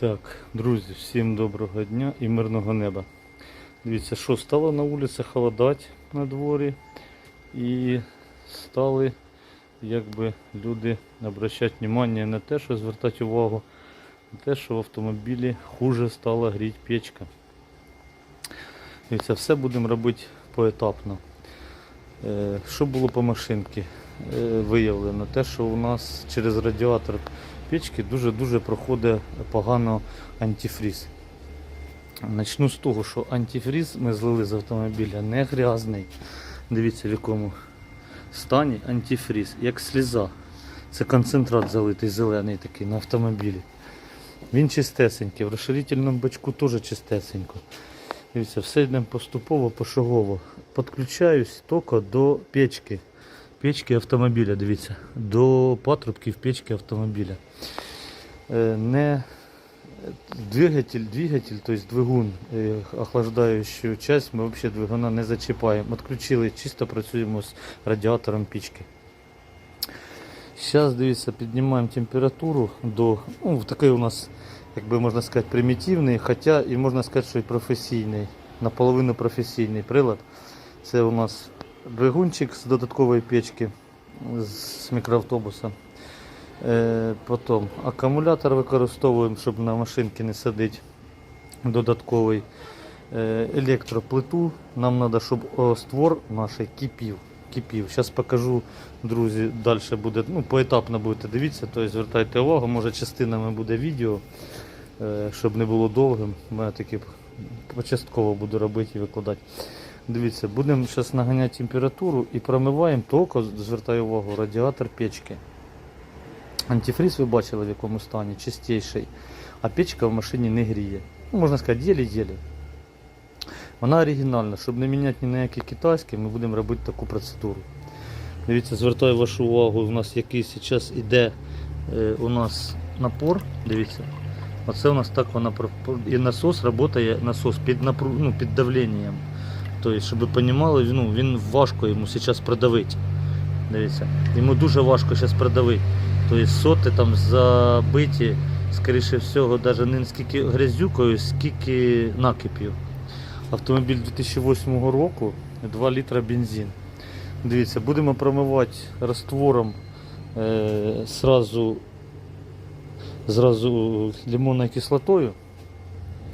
Так, друзі, всім доброго дня і мирного неба. Дивіться, що стало на вулиці холодати на дворі і стали якби люди обращати внимание на те, що звертати увагу на те, що в автомобілі хуже стала гріти печка. Дивіться, все будемо робити поетапно. Е, Що було по машинці? Е, Виявлено те, що у нас через радіатор печки дуже-дуже проходить погано антифріз. Начну з того, що антифріз ми злили з автомобіля не грязний. Дивіться в якому стані антифріз, як сліза. Це концентрат залитий зелений такий на автомобілі. Він чистесенький, в розширительному бачку теж чистесенько. Дивіться, все йдемо поступово, пошагово. Підключаюсь тільки до печки. Печки автомобіля, дивіться, до патрубків печки автомобіля. Е, Не двигатель, двигатель, то двигун, е, охлаждаючу часть, ми взагалі двигуна не зачіпаємо. Відключили, чисто працюємо з радіатором печки. Зараз, дивіться, піднімаємо температуру до, ну, такий у нас, як би можна сказати, примітивний, хоча і можна сказати, що і професійний, наполовину професійний прилад. Це у нас двигунчик з додаткової печки з мікроавтобуса. Е, потім акумулятор використовуємо, щоб на машинки не садити додатковий. Е, електроплиту. Нам треба, щоб створ наш кипів. кипів. Зараз покажу, друзі, далі буде, ну, поетапно будете дивитися, тобто звертайте увагу, може частинами буде відео, е, щоб не було довгим. Я таки почастково буду робити і викладати. Дивіться, будемо зараз наганяти температуру і промиваємо тільки, звертаю увагу, радіатор печки. Антифриз ви бачили в якому стані, чистіший, а печка в машині не гріє. Ну, можна сказати, єлі-єлі. Вона оригінальна, щоб не міняти ні на які китайські, ми будемо робити таку процедуру. Дивіться, звертаю вашу увагу, у нас якийсь зараз іде е, у нас напор. Дивіться. Оце у нас так вона і насос працює насос під напру... ну, під давленням. Тобто, щоб ви розуміли, ну, він важко йому зараз продавити. Дивіться, йому дуже важко зараз продавити. Тобто соти там забиті, скоріше всього, навіть не скільки грязюкою, скільки накипів. Автомобіль 2008 року, 2 літра бензин. Дивіться, будемо промивати раствором е, сразу, зразу лимонною кислотою.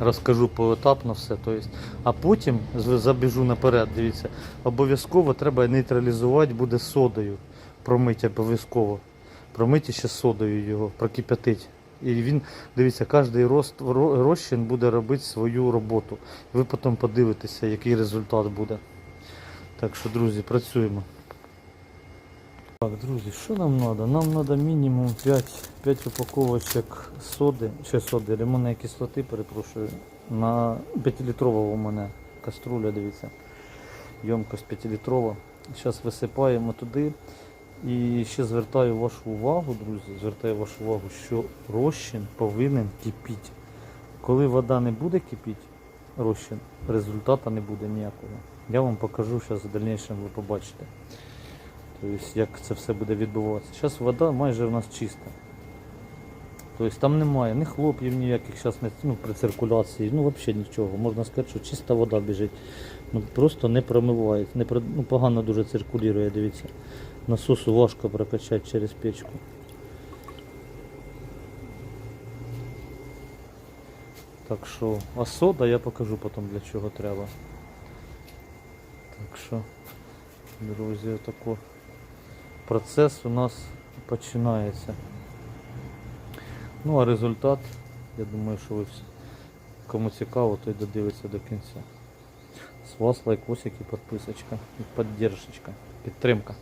Розкажу поетапно все. Тобто, а потім забіжу наперед. Дивіться, обов'язково треба нейтралізувати буде содою. Промити обов'язково. Промити ще содою його, прокип'ятить. І він, дивіться, кожен розчин буде робити свою роботу. Ви потім подивитеся, який результат буде. Так що, друзі, працюємо. Так, друзі, що нам треба? Нам треба мінімум 5, 5 упаковочок соди, чи соди, лимонної кислоти, перепрошую, на 5-літрова у мене каструля, дивіться. Ємкость 5-літрова. Зараз висипаємо туди. І ще звертаю вашу увагу, друзі, звертаю вашу увагу, що розчин повинен кипіти. Коли вода не буде кипіти, розчин, результату не буде ніякого. Я вам покажу зараз в дальнішому ви побачите. Тобто, як це все буде відбуватися. Зараз вода майже у нас чиста. Тобто там немає ні хлоп'їв ніяких зараз ну, при циркуляції, ну взагалі нічого. Можна сказати, що чиста вода біжить. Ну, просто не промиває, не, ну, погано дуже циркулює, дивіться. Насосу важко прокачати через печку. Так що, а сода я покажу потім для чого треба. Так що, друзі, отако. Процес у нас починається. Ну а результат, я думаю, що ви всі, кому цікаво, той додивиться до кінця. З вас лайкосик і підписочка, і піддержка, підтримка.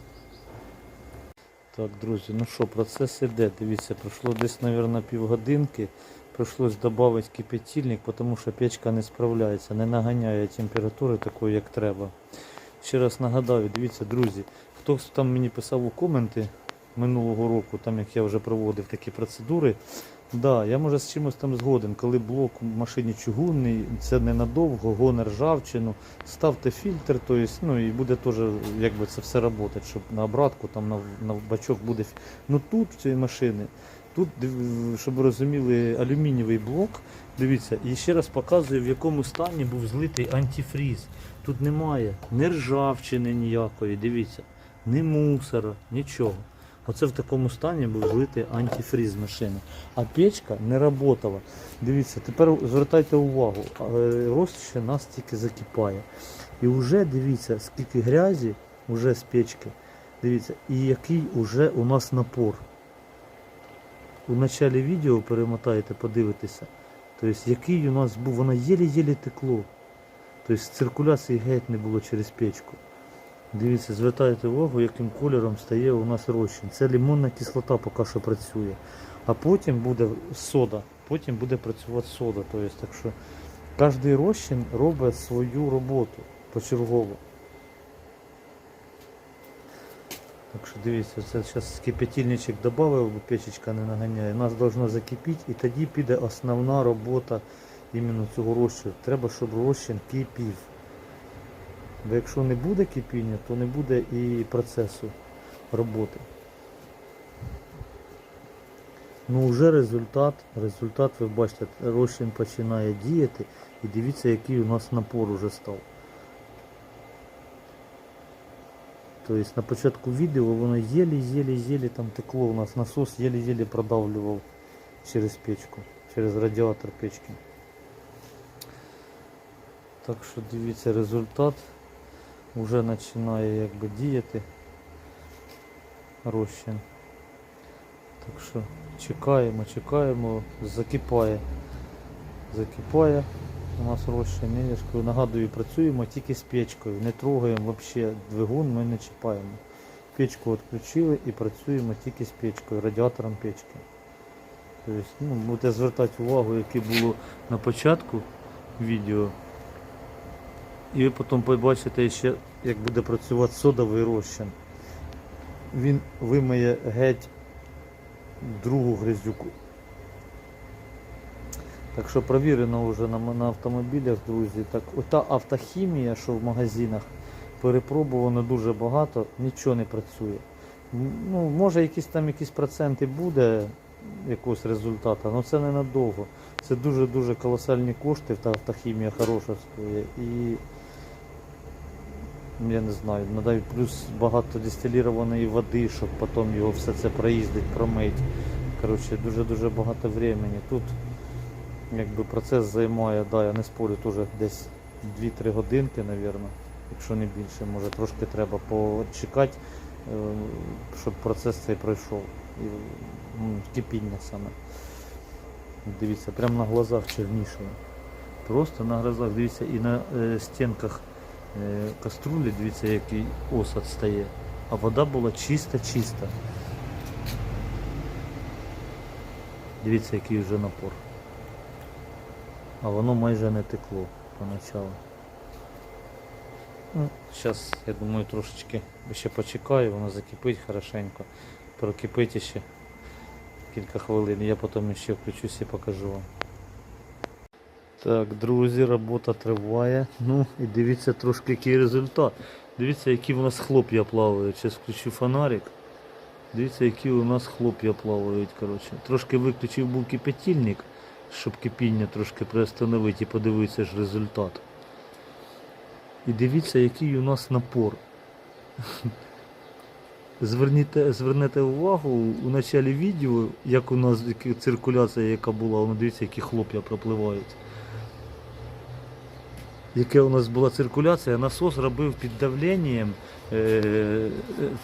Так, друзі, ну що, процес іде. Дивіться, пройшло десь, мабуть, півгодинки. Прийшлось додати кипятильник, тому що печка не справляється, не наганяє температури такої, як треба. Ще раз нагадаю, дивіться, друзі, хтось там мені писав у коменти минулого року, там як я вже проводив такі процедури. Да, я може з чимось там згоден, коли блок в машині чугунний, це ненадовго, гоне ржавчину, ставте фільтр, то есть, ну і буде теж якби це все працювати, щоб на обратку, там на, на бачок буде. Ну тут в цій машині Тут, щоб ви розуміли, алюмінієвий блок. Дивіться, і ще раз показую, в якому стані був злитий антифріз. Тут немає ні ржавчини ніякої, дивіться, ні мусора, нічого. Оце в такому стані був злитий антифріз машини. А печка не працювала. Дивіться, тепер звертайте увагу, е, розчин нас тільки закипає. І вже дивіться, скільки грязі вже з печки. Дивіться, і який уже у нас напор. У началі відео перемотаєте, подивитеся. Тобто, який у нас був, воно єлі-єлі текло. Тобто циркуляції геть не було через печку. Дивіться, звертайте увагу, яким кольором стає у нас розчин. Це лимонна кислота поки що працює. А потім буде сода, потім буде працювати сода. Тобто, так що кожен розчин робить свою роботу почергово. Так що дивіться, це зараз кипятильничок додав, бо печечка не наганяє. Нас должно закипіти і тоді піде основна робота іменно цього розчину. Треба, щоб розчин кипів. Бо якщо не буде кипіння, то не буде і процесу роботи. Ну вже результат, результат, ви бачите, розчин починає діяти і дивіться, який у нас напор уже став. Тобто на початку відео воно єлі-єлі-єлі там текло у нас насос єлі-єлі продавлював через печку, через радіатор печки. Так що дивіться результат. Вже починає якби діяти розчин. Так що чекаємо, чекаємо, закипає. Закипає у нас розчин. Нагадую, працюємо тільки з печкою. Не трогаємо взагалі двигун, ми не чіпаємо. Печку відключили і працюємо тільки з печкою, радіатором печки. Тобто, ну, будете звертати увагу, яке було на початку відео. І ви потім побачите ще, як буде працювати содовий розчин. Він вимиє геть другу грязюку. Так що провірено вже на, на автомобілях, друзі. Так, ота автохімія, що в магазинах, перепробувано дуже багато, нічого не працює. Ну, може якісь там якісь проценти буде якогось результату, але це не надовго. Це дуже-дуже колосальні кошти, та автохімія хороша стоїть. Я не знаю, надають плюс багато дистилірованої води, щоб потім його все це проїздить, промить. Коротше, дуже-дуже багато времени. Тут якби процес займає, да, я не спорю, теж десь 2-3 годинки, напевно, якщо не більше, може трошки треба почекати, е, щоб процес цей пройшов. І, кипіння саме. Дивіться, прямо на глазах чернішого. Просто на глазах, дивіться, і на е, стінках каструлі, дивіться, який осад стає. А вода була чиста-чиста. Дивіться, який вже напор. А воно майже не текло поначалу. Ну, Зараз, я думаю, трошечки ще почекаю, воно закипить хорошенько. Прокипить ще кілька хвилин. Я потім ще включусь і покажу вам. Так, друзі, робота триває. Ну і дивіться трошки який результат. Дивіться, які у нас хлоп'я плавають. Зараз включу фонарик. Дивіться, які у нас хлоп'я плавають. Коротше. Трошки виключив був кипятильник, щоб кипіння трошки приостановити і подивитися ж результат. І дивіться, який у нас напор. Зверніть, звернете увагу у началі відео, як у нас циркуляція, яка була, воно дивіться, які хлоп'я пропливають. Яка у нас була циркуляція, насос робив під давленням, е,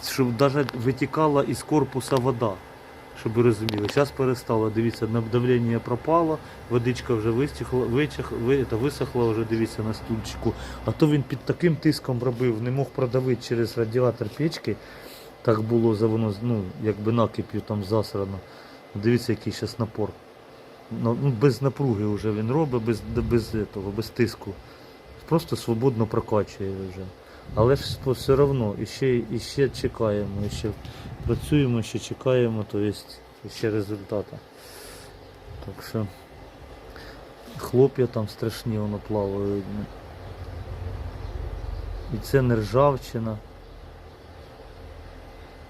щоб навіть витікала із корпуса вода. Щоб ви розуміли. Зараз перестало, дивіться, давлення пропало, водичка вже вистихла, висохла вже, дивіться, на стульчику. А то він під таким тиском робив, не мог продавити через радіатор печки. Так було за воно, ну, якби накип'ю там засрано. Дивіться, який зараз напор. Ну, ну, без напруги вже він робить, без, без, этого, без тиску. Просто свободно прокачує вже. Але ж все одно, іще, іще чекаємо, іще працюємо, ще чекаємо, то є ще результати. Так що хлоп'я там страшні воно плавають. ну. І це не ржавчина.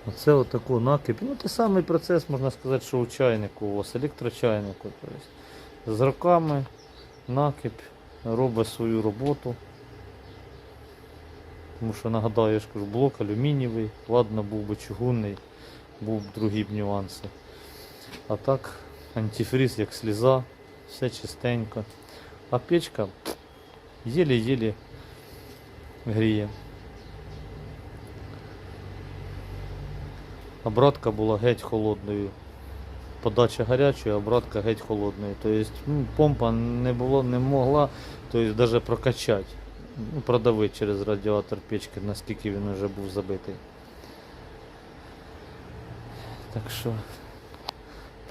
Оце отако накип. Ну, той самий процес, можна сказати, що у чайнику у вас, електрочайнику. Тобто, з роками накип робить свою роботу. Тому що нагадаю, я ж кажу, блок алюмінієвий, ладно, був би чугунний, був б другі б нюанси. А так, антифриз як сліза, все чистенько. А печка єлі-єлі гріє. Обратка була геть холодною. Подача гарячою, а обратка геть холодною. Тобто ну, помпа не було, не могла тобто, навіть прокачати, ну, продавити через радіатор печки, наскільки він вже був забитий. Так що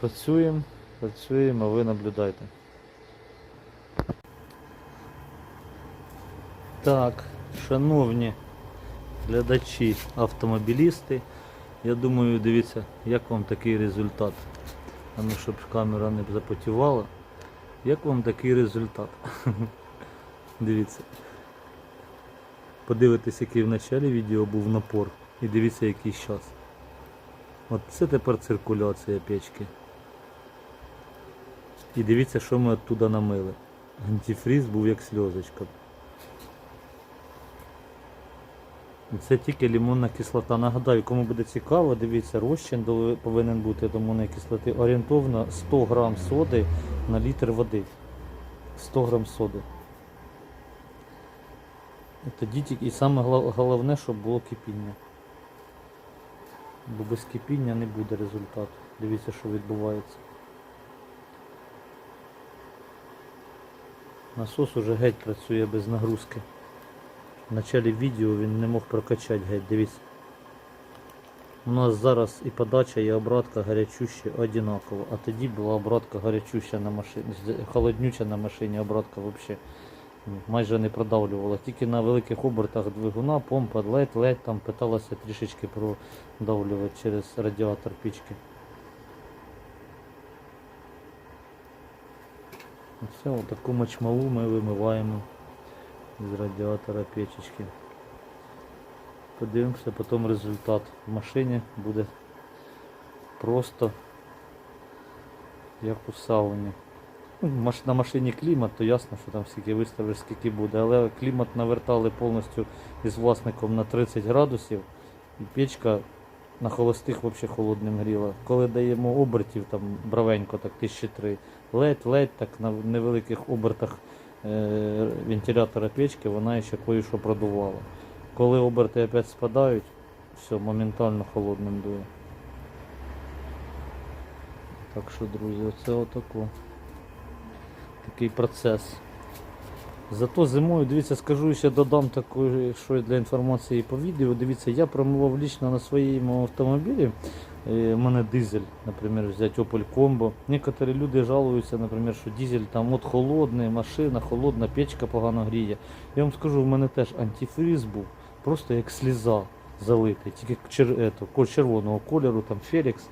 працюємо, працюємо, а ви наблюдайте. Так, шановні глядачі, автомобілісти, я думаю, дивіться, як вам такий результат. А ну, щоб камера не запотівала. Як вам такий результат? Дивіться. Подивитесь, який в началі відео був напор. І дивіться, який час. От це тепер циркуляція печки. І дивіться, що ми оттуда намили. Антифріз був як сльозочка. І Це тільки лимонна кислота. Нагадаю, кому буде цікаво, дивіться, розчин повинен бути лимонної кислоти орієнтовно 100 грам соди на літр води. 100 грам соди. І тоді і саме головне, щоб було кипіння. Бо без кипіння не буде результату. Дивіться, що відбувається. Насос уже геть працює без нагрузки. В началі відео він не мог прокачати геть, дивіться. У нас зараз і подача, і обратка гарячуща одинаково. А тоді була обратка гарячуща на машині, холоднюча на машині, обратка взагалі майже не продавлювала. Тільки на великих обертах двигуна, помпа, ледь-ледь там питалася трішечки продавлювати через радіатор пічки. Все, отаку мочмалу ми вимиваємо з радіатора печечки. Подивимося, потім результат в машині буде просто як у сауні. Ну, на машині клімат, то ясно, що там скільки виставиш, скільки буде. Але клімат навертали повністю із власником на 30 градусів, і печка на холостих взагалі холодним гріла. Коли даємо обертів, там бравенько, так 1003, ледь-ледь так на невеликих обертах вентилятора печки, вона ще кое-що продувала. Коли оберти опять спадають, все, моментально холодним дує. Так що, друзі, оце отако. Такий процес. Зато зимою, дивіться, скажу ще додам таку, що для інформації по відео. Дивіться, я промивав лічно на своєму автомобілі. Е, У мене дизель, наприклад, взяти Opel Combo. Некоторі люди жалуються, наприклад, що дизель там от холодний, машина холодна, печка погано гріє. Я вам скажу, в мене теж антифриз був, просто як сліза залитий, тільки чер, червоного кольору, там Фелікс.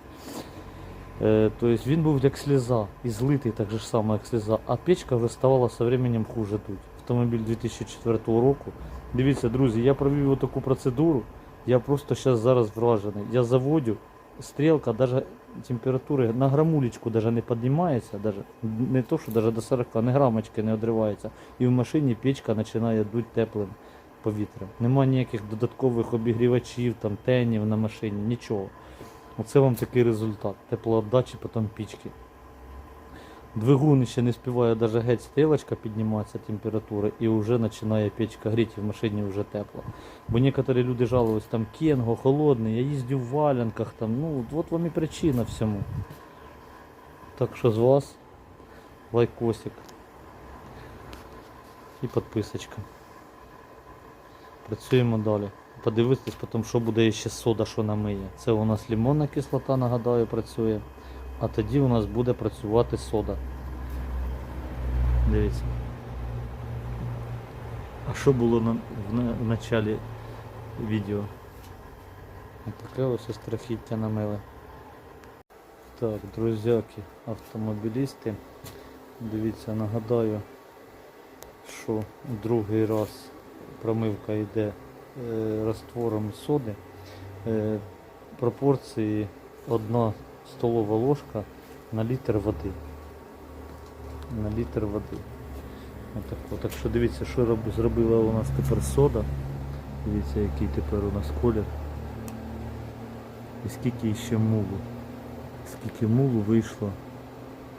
Е, тобто він був як сліза і злитий так же само, як сліза, а печка вже ставала со временем хуже тут. Автомобіль 2004 року. Дивіться, друзі, я провів таку процедуру, я просто зараз вражений. Я заводю, стрілка, навіть температури на грамулечку даже не піднімається, даже, не то, що даже до 40, не грамочки не одривається. І в машині печка починає дуть теплим повітрям. Нема ніяких додаткових обігрівачів, там, тенів на машині, нічого. Оце вам такий результат. Теплоотдачі, потім пічки. Двигун ще не співає навіть геть стрілочка підніматися температура і вже починає печка гріти, в машині вже тепло. Бо некоторі люди жалуються, там кенго, холодний, я їздю в валянках, там, ну от вам і причина всьому. Так що з вас лайкосик і підписочка. Працюємо далі. Подивитись потім, що буде ще сода, що намиє. Це у нас лимонна кислота, нагадаю, працює. А тоді у нас буде працювати сода. Дивіться. А що було на, в, на- в началі відео? Таке ось страхіття намили. Так, друзяки, автомобілісти. Дивіться, нагадаю, що другий раз промивка йде е, раствором соди. Е, пропорції одна столова ложка на літр води. На літр води. Отако. Так що дивіться, що роб- зробила у нас тепер сода. Дивіться, який тепер у нас колір. І скільки ще мулу. Скільки мулу вийшло.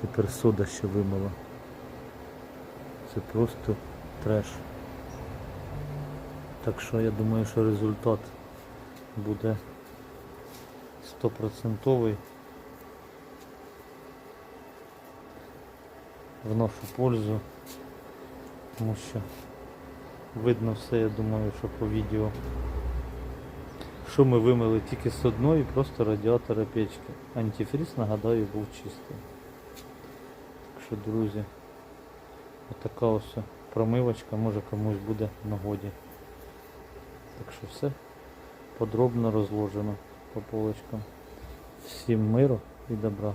Тепер сода ще вимила. Це просто треш. Так що я думаю, що результат буде стопроцентовий в нашу пользу. Тому що видно все, я думаю, що по відео. Що ми вимили тільки з одної, просто радіатора печки. Антифріз, нагадаю, був чистий. Так що, друзі, отака ось промивочка, може комусь буде в нагоді. Так що все подробно розложено по полочкам. Всім миру і добра.